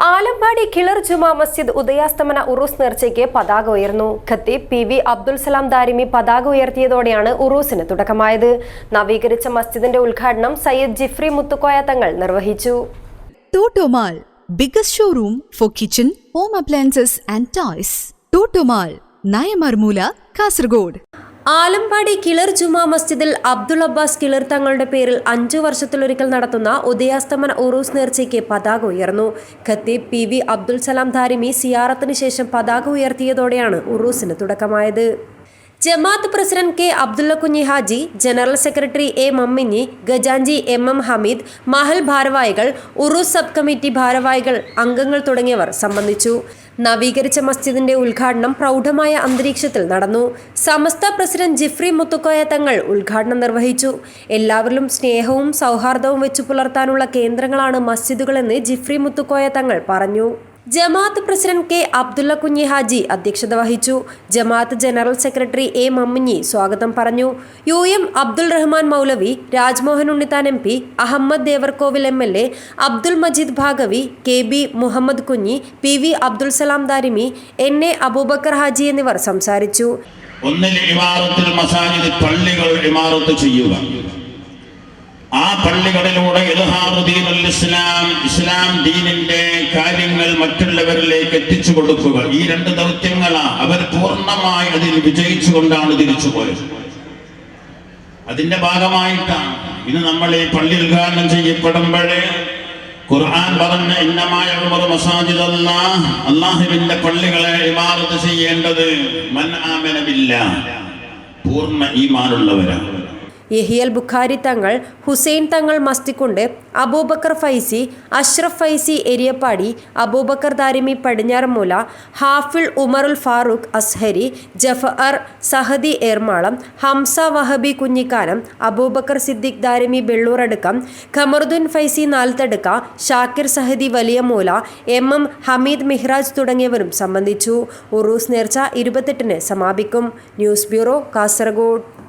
ആലമ്പാടി കിളർ ജുമാ മസ്ജിദ് ഉദയാസ്തമന ഉറൂസ് നേർച്ചയ്ക്ക് പതാക ഉയർന്നു ഖത്തീബ് പി വി അബ്ദുൽ സലാം ദാരിമി പതാക ഉയർത്തിയതോടെയാണ് ഉറൂസിന് തുടക്കമായത് നവീകരിച്ച മസ്ജിദിന്റെ ഉദ്ഘാടനം സയ്യിദ് ജിഫ്രി മുത്തുക്കോയ തങ്ങൾ നിർവഹിച്ചു Totomal, biggest showroom for kitchen home appliances and toys. Totomal Nayamarmula, Kasargod. Alampady Kilar Juma മസ്ജിദിൽ അബ്ദുൾ അബ്ബാസ് കിളർ തങ്ങളുടെ പേരിൽ അഞ്ചു വർഷത്തിലൊരിക്കൽ നടത്തുന്ന ഉദയാസ്തമന ഉറൂസ് നേർച്ചയ്ക്ക് പതാക ഉയർന്നു. ഖത്തീബ് പി വി അബ്ദുൽ സലാം ധാരിമി സിയാറത്തിന് ശേഷം പതാക ഉയർത്തിയതോടെയാണ് ഉറൂസിന് തുടക്കമായത്. ജമാഅത്ത് president K Abdulla Kunhi Haji general secretary A Mamminhi ഗജാഞ്ചി M M Hameed മഹൽ ഭാരവാഹികൾ ഉറൂസ് സബ് കമ്മിറ്റി ഭാരവാഹികൾ അംഗങ്ങൾ തുടങ്ങിയവർ സംബന്ധിച്ചു. നവീകരിച്ച മസ്ജിദിന്റെ ഉദ്ഘാടനം പ്രൗഢമായ അന്തരീക്ഷത്തിൽ നടന്നു. സമസ്ത പ്രസിഡന്റ് ജിഫ്രി മുത്തുക്കോയ തങ്ങൾ ഉദ്ഘാടനം നിർവഹിച്ചു. എല്ലാവരിലും സ്നേഹവും സൗഹാർദ്ദവും വെച്ചു പുലർത്താനുള്ള കേന്ദ്രങ്ങളാണ് മസ്ജിദുകളെന്ന് ജിഫ്രി മുത്തുക്കോയ തങ്ങൾ പറഞ്ഞു. ജമാഅത്ത് പ്രസിഡന്റ് കെ അബ്ദുള്ള കുഞ്ഞി ഹാജി അധ്യക്ഷത വഹിച്ചു. ജമാഅത്ത് ജനറൽ സെക്രട്ടറി എ മമ്മിഞ്ഞി സ്വാഗതം പറഞ്ഞു. U M Abdul Rahman Moulavi Rajmohan Unnithan M P Ahammad Devarkovil M L A Abdul Majeed Bhagavi K B Muhammad Kunhi P V Abdul Salam Darimi N A Aboobacker Haji എന്നിവർ സംസാരിച്ചു. ഒന്നിൽ ഇമാറത്തിൽ മസാജിദ് പള്ളികൾ ഇമാറത്ത് ചെയ്യുക. ആ പള്ളികളിലൂടെ ഇസ്ലാം ഇസ്ലാം ദീനിന്റെ കാര്യങ്ങൾ മറ്റുള്ളവരിലേക്ക് എത്തിച്ചു കൊടുക്കുക. ഈ രണ്ട് ദൗത്യങ്ങളാണ് അവർ പൂർണമായി അതിൽ വിജയിച്ചുകൊണ്ടാണ് തിരിച്ചുപോയത് അതിന്റെ ഭാഗമായിട്ടാണ് ഇന്ന് നമ്മൾ ഈ പള്ളി ഉദ്ഘാടനം ചെയ്യപ്പെടുമ്പോഴേ ഖുർആൻ പറഞ്ഞ ഇന്നമായ മസാജിദ് അല്ലാഹ് അള്ളാഹുവിന്റെ പള്ളികളെ ഇമാറത്ത് ചെയ്യേണ്ടത് മൻ ആമനബില്ല പൂർണ ഈമാനുള്ളവരാണ്. യഹിയൽ ബുഖാരി തങ്ങൾ ഹുസൈൻ തങ്ങൾ മസ്തിക്കുണ്ട് അബൂബക്കർ ഫൈസി അഷ്റഫ് ഫൈസി എരിയപ്പാടി അബൂബക്കർ ദാരിമി പടിഞ്ഞാറമൂല ഹാഫിൾ ഉമറുൽ ഫാറൂഖ് അസ്ഹരി ജഫർ സഹദി ഏർമാളം ഹംസ വഹബി കുഞ്ഞിക്കാനം അബൂബക്കർ സിദ്ദിഖ് ദാരിമി ബെള്ളൂറടുക്കം ഖമറുദ്ദീൻ ഫൈസി നാൽത്തടുക്ക ഷാക്കിർ സഹദി വലിയ മൂല എം എം ഹമീദ് മെഹ്റാജ് തുടങ്ങിയവരും സംബന്ധിച്ചു. ഉറൂസ് നേർച്ച ഇരുപത്തെട്ടിന് സമാപിക്കും. News bureau Kasaragod.